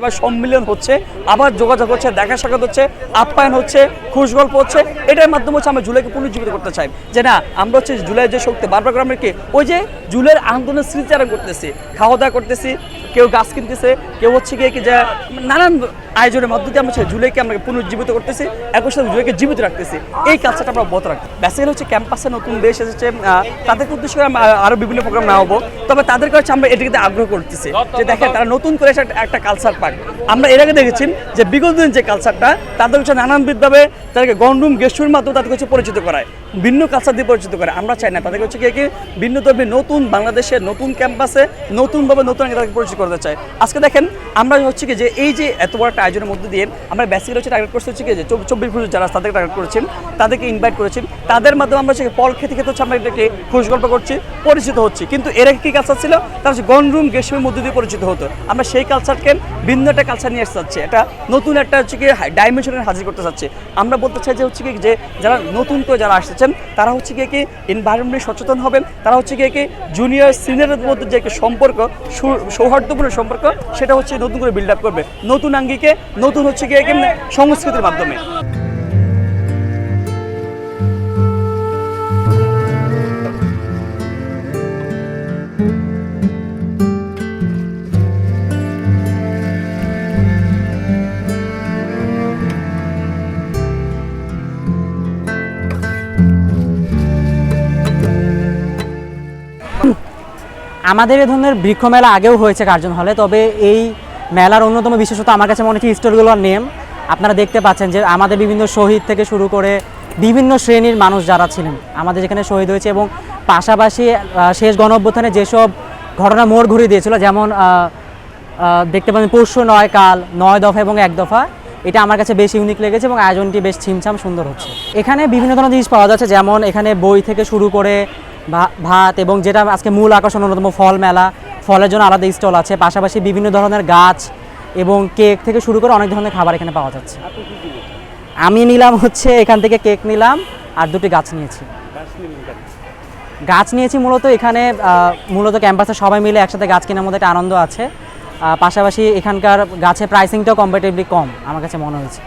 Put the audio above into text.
সবাই সম্মিলন হচ্ছে, আবার যোগাযোগ হচ্ছে, দেখা সাক্ষাৎ হচ্ছে, আপ্যায়ন হচ্ছে, খুশ গল্প হচ্ছে, এটার মাধ্যমে হচ্ছে আমরা জুলাইকে পুনর্জীবিত করতে চাই। যে না, আমরা হচ্ছে জুলাই যে শক্তি, বারবার করে কি ওই যে জুলাইয়ের আন্দোলনের স্মৃতিচারণ করতেছি, খাওয়া দাওয়া করতেছি, কেউ গাছ কিনতেছে, কেউ হচ্ছে গিয়ে কি যা নানান আয়োজনের মধ্য দিয়ে আমরা হচ্ছে জুলাইকে আমরা পুনর্জীবিত করতেছি একই সাথে জুলাইকে জীবিত রাখতেছি। এই কালচারটা আমরা বত রাখতে বেসিক্যালি হচ্ছে ক্যাম্পাসে নতুন দেশ এসেছে আহ, তাদেরকে উদ্দেশ্য করে আমরা আরও বিভিন্ন প্রোগ্রাম না হব তবে তাদেরকে হচ্ছে আমরা এটিকে আগ্রহ করতেছি যে দেখেন তারা নতুন করে একটা- কালচার পাক। আমরা এর আগে দেখেছি যে বিগত দিন যে কালচারটা তাদের হচ্ছে নানানবিধভাবে তাদেরকে গন্ডুম গেস্টুর মাধ্যমে তাদেরকে হচ্ছে পরিচিত করায় ভিন্ন কালচার দিয়ে পরিচিত করে আমরা চাই না তাদেরকে হচ্ছে কি ভিন্ন ধর্মী নতুন বাংলাদেশের নতুন ক্যাম্পাসে নতুনভাবে নতুন তাদেরকে পরিচিত করতে চাই আজকে দেখেন আমরা হচ্ছে কি যে এই যে এত বড় একটা আয়োজনের মধ্যে দিয়ে আমরা বেসিক্যালি হচ্ছে টার্গেট করছি হচ্ছে কি যে চব্বিশ বছর যারা তাদেরকে টার্গেট করেছেন, তাদেরকে ইনভাইট করেছি। তাদের মাধ্যমে আমরা হচ্ছে ফল খেতে খেতে হচ্ছে আমরা এটাকে খুশ গল্প করছি, পরিচিত হচ্ছি। কিন্তু এর কি কালচার ছিল? তার হচ্ছে গনরুম গেস্টের মধ্যে দিয়ে পরিচিত হতো। আমরা সেই কালচারকে ভিন্ন একটা কালচার নিয়ে আসতে চাচ্ছি। এটা নতুন একটা হচ্ছে কি ডাইমেনশনে হাজির করতে চাচ্ছি। আমরা বলতে চাই যে হচ্ছে কি যে যারা নতুন করে যারা আসতেছেন তারা হচ্ছে কি এনভায়রনমেন্ট সচেতন হবেন। তারা হচ্ছে কি জুনিয়র সিনিয়রের মধ্যে যে একটা সম্পর্ক সৌহার্দ্যপূর্ণ সম্পর্ক, সেটা হচ্ছে নতুন করে বিল্ড আপ করবে। নতুন আঙ্গিকে নতুন হচ্ছে গিয়ে কি সংস্কৃতির মাধ্যমে। আমাদের এ ধরনের বৃক্ষ মেলা আগেও হয়েছে কার্জন হলে, তবে এই মেলার অন্যতম বিশেষত আমার কাছে মনে হচ্ছে স্টোরগুলোর নেম আপনারা দেখতে পাচ্ছেন যে আমাদের বিভিন্ন শহীদ থেকে শুরু করে বিভিন্ন শ্রেণির মানুষ যারা ছিলেন, আমাদের যেখানে শহীদ হয়েছে এবং পাশাপাশি শেষ গণ অভ্যুত্থানে যেসব ঘটনা মোড় ঘুরিয়ে দিয়েছিল, যেমন দেখতে পাবেন পরশু নয় কাল, নয় দফা এবং এক দফা, এটা আমার কাছে বেশ ইউনিক লেগেছে এবং আয়োজনটি বেশ ছিমছাম সুন্দর হচ্ছে। এখানে বিভিন্ন ধরনের জিনিস পাওয়া যাচ্ছে, যেমন এখানে বই থেকে শুরু করে ভাত এবং যেটা আজকে মূল আকর্ষণ, অন্যতম ফল মেলা ফলের জন্য আলাদা স্টল আছে পাশাপাশি বিভিন্ন ধরনের গাছ এবং কেক থেকে শুরু করে অনেক ধরনের খাবার এখানে পাওয়া যাচ্ছে। আমি নিলাম হচ্ছে এখান থেকে কেক নিলাম আর দুটি গাছ নিয়েছি। গাছ নিয়েছি মূলত এখানে মূলত ক্যাম্পাসে সবাই মিলে একসাথে গাছ কেনার মধ্যে একটা আনন্দ আছে। পাশাপাশি এখানকার গাছের প্রাইসিংটাও কম্পারেটিভলি কম আমার কাছে মনে হয়েছে।